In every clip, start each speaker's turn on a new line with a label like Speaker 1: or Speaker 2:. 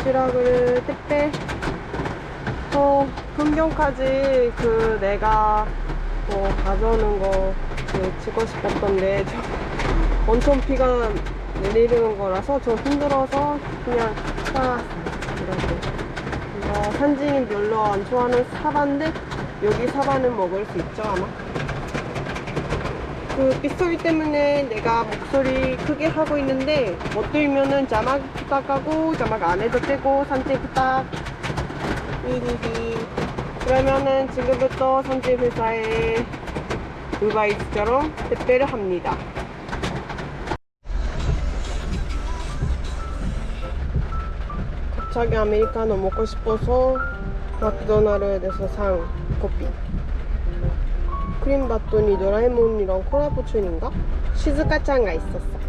Speaker 1: 도시락을 택배? 어 금경까지 그 내가 뭐 가져오는 거그 찍고 싶었던데 저 엄청 비가 내리는 거라서 좀 힘들어서 그냥 사왔어요 이렇게. 이거 산지는 별로 안 좋아하는 사과인데 여기 사과는 먹을 수 있죠 아마 그 빗소리 때문에 내가 목소리 크게 하고 있는데 못 들면은 자막 부탁하고 자막 안 해도 되고 산지 부탁. 히히히. 그러면은 지금부터 산지 회사에 우바이트처럼 택배를 합니다. 갑자기 아메리카노 먹고 싶어서 맥도날드에서 산 커피 그림 봤더니 노라에몬이랑 콜라보춘인가? 시즈카짱가 있었어.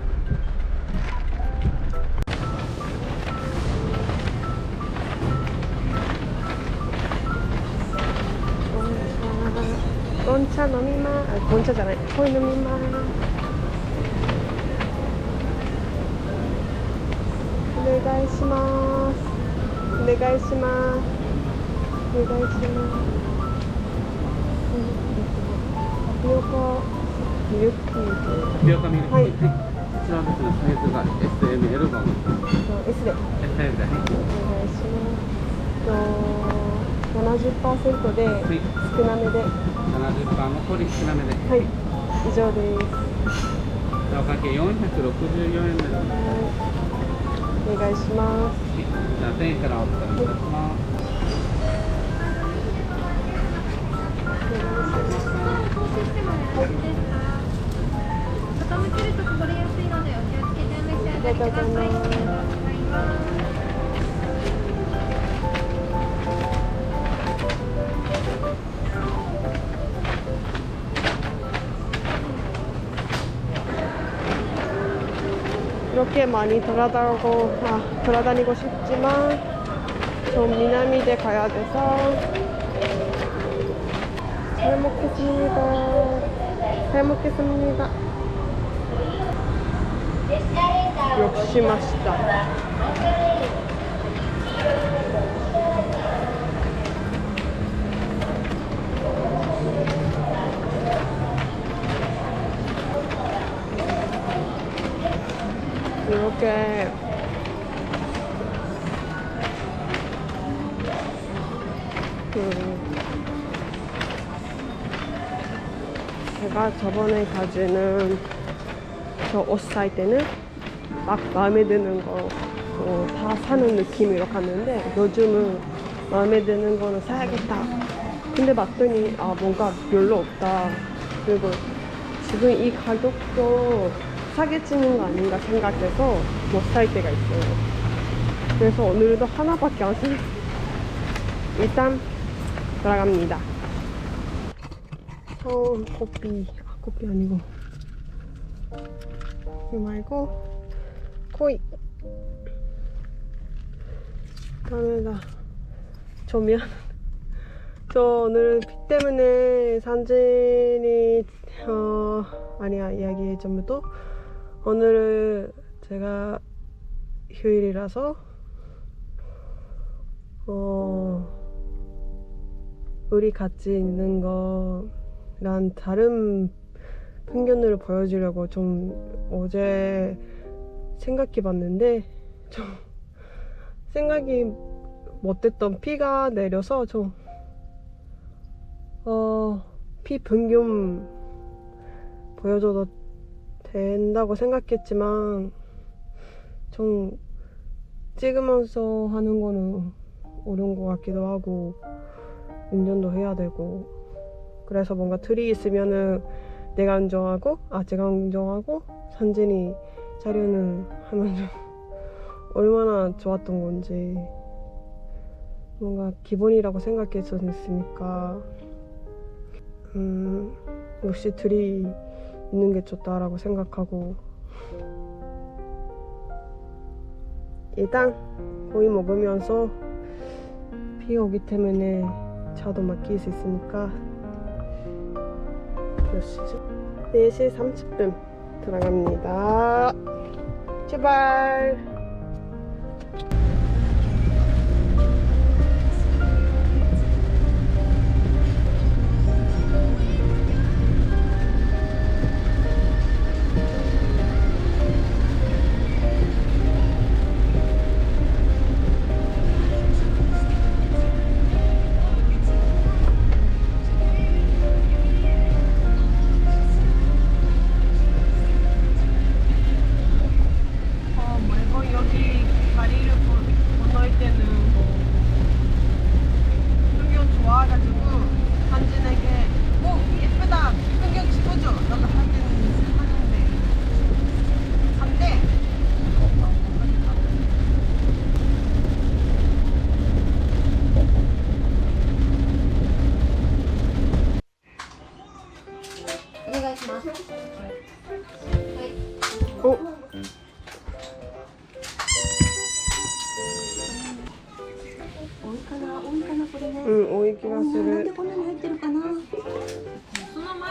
Speaker 1: 본차 너미마. 아, 본차잖아요 코이 너미마. 오네가이시마스 오네가이시마스 오네가이시마스 タピオカミルクティー
Speaker 2: タピオカミルクティー
Speaker 1: はい。
Speaker 2: はい。こちらですね。サイズが SML 番
Speaker 1: と S で
Speaker 2: S ではい。
Speaker 1: お願いします。と70%で
Speaker 2: はい
Speaker 1: 少なめで、は
Speaker 2: 70番残り少なめで
Speaker 1: い、以上です。
Speaker 2: おかけ464円です。は
Speaker 1: お願いします。
Speaker 2: い。じゃあ1000円からお伝えいたします
Speaker 3: 傾けるとこぼれやすいのでお気をつけてお召し上がりください。ありがとうございます。
Speaker 1: 이렇게 많이 돌아다니고, 아, 돌아다니고 싶지만 좀 미남이대 가야 돼서 잘 먹겠습니다. 잘 먹겠습니다. 역시 맛있다. 이렇게 제가 저번에 가지는 저 옷 살 때는 막 마음에 드는 거 다 사는 느낌으로 갔는데 요즘은 마음에 드는 거는 사야겠다. 근데 봤더니 아 뭔가 별로 없다. 그리고 지금 이 가격도 사기치는 거 아닌가 생각해서 못 살 때가 있어요. 그래서 오늘도 하나밖에 안 사요. 일단 돌아갑니다. 커피, 아, 커피 아니고 이거 말고 코이. 다음에다 저 미안. 저 오늘 비 때문에 산진이 어 아니야 이야기 전부터 오늘 제가 휴일이라서 어 우리 같이 있는 거 랑 다른 편견을 보여주려고 좀 어제 생각해 봤는데 좀 생각이 못했던 피가 내려서 좀 어, 피 변경 보여줘도 된다고 생각했지만 좀 찍으면서 하는 거는 어려운 것 같기도 하고 운전도 해야 되고 그래서 뭔가 틀이 있으면은 내가 운전하고 아 제가 운전하고 산진이 자료는 하면 좀 얼마나 좋았던 건지 뭔가 기본이라고 생각했었으니까. 음 역시 둘이 있는 게 좋다라고 생각하고. 일단 고기 먹으면서 비 오기 때문에 차도 막힐 수 있으니까 몇 시죠? 4시 30분 들어갑니다. 출발!
Speaker 4: これね、
Speaker 1: うん多い気がす
Speaker 4: なんで
Speaker 1: る。
Speaker 4: こんなに入ってる。かな。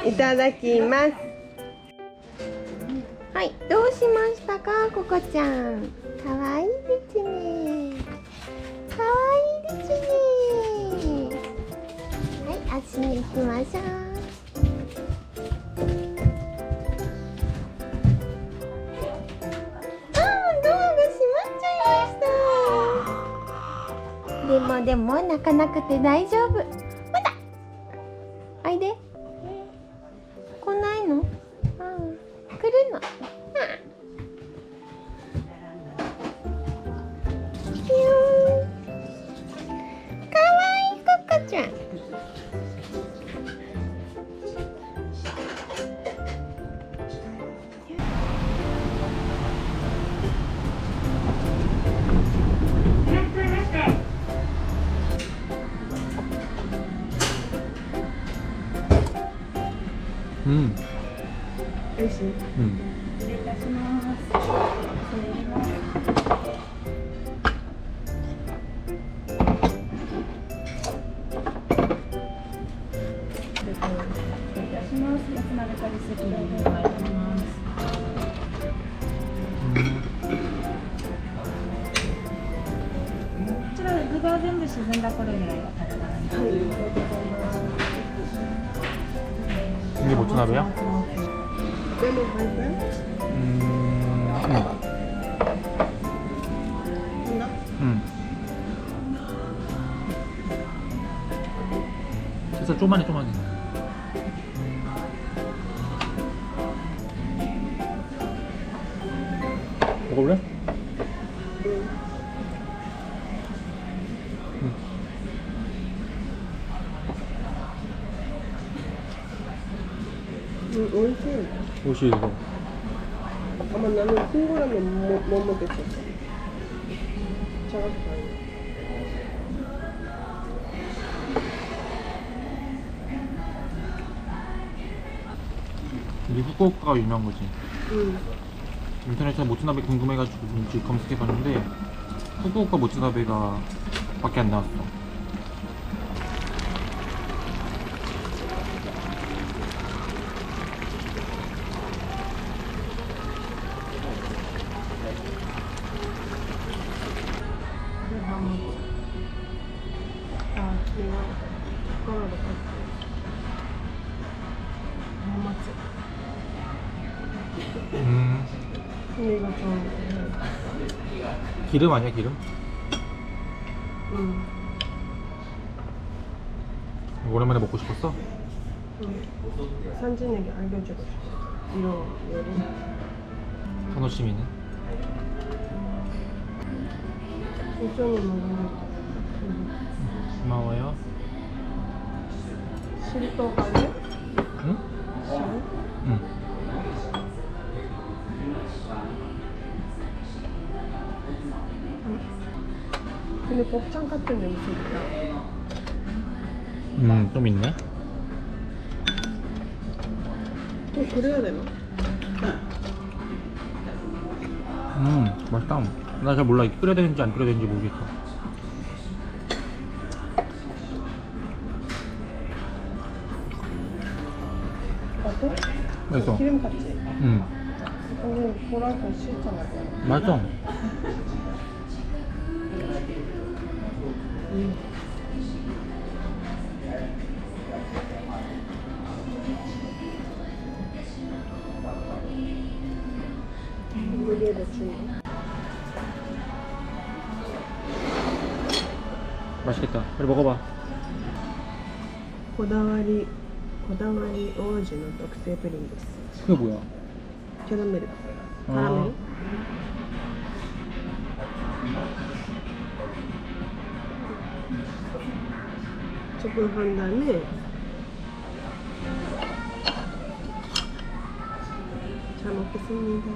Speaker 1: いただきます。はいどうしましたかココちゃん。かわいいですね。かわいいですね。はい足に行きましょうでも泣かなくて大丈夫。うん。よし。うん。
Speaker 2: 失礼
Speaker 1: いたし
Speaker 2: ます。
Speaker 5: 失礼します。全部沈んだ頃には食べられます。
Speaker 2: はい 이게?
Speaker 1: 레몬 할까요?
Speaker 2: 음, 음. 진짜 쪼만해 쪼만해 먹어볼래?
Speaker 1: 음, 오이시
Speaker 2: 옷이 이거?
Speaker 1: 아마 나는 큰 거라면 못, 못 먹겠었어. 작아서 다행이야
Speaker 2: 이게 후쿠오카가 유명한 거지.
Speaker 1: 응.
Speaker 2: 인터넷에서 모츠나베 궁금해가지고 뭔지 검색해봤는데 후쿠오카 모츠나베가 밖에 안 나왔어
Speaker 1: 근데 이거 좀
Speaker 2: 기름 아니야 기름?
Speaker 1: 응.
Speaker 2: 오랜만에 먹고 싶었어?
Speaker 1: 응. 산진에게 알려주고 싶어 이런 요리
Speaker 2: 선호시미는?
Speaker 1: 일종이 먹는
Speaker 2: 고마워요
Speaker 1: 실도 가게?
Speaker 2: 응?
Speaker 1: 실?
Speaker 2: 응
Speaker 1: 근데 곱창 같은 냄새 있다
Speaker 2: 음, 좀 있네.
Speaker 1: 또 그래야 되나?
Speaker 2: 음, 맛있다. 나 잘 몰라. 이게 끓여야 되는지 안 끓여야 되는지 모르겠어.
Speaker 1: 어때?
Speaker 2: 맛있어.
Speaker 1: 기름 같지?
Speaker 2: 음,
Speaker 1: 근데 뭐랄까 싫잖아
Speaker 2: 맛있어.
Speaker 1: 물에 넣지
Speaker 2: 맛있겠다. 빨리 먹어봐.
Speaker 1: こだわりこだわり王子の特製プリンです
Speaker 2: 그게 뭐야?
Speaker 1: 계란말이 바람이. 조금 한 다음에 잘 먹겠습니다.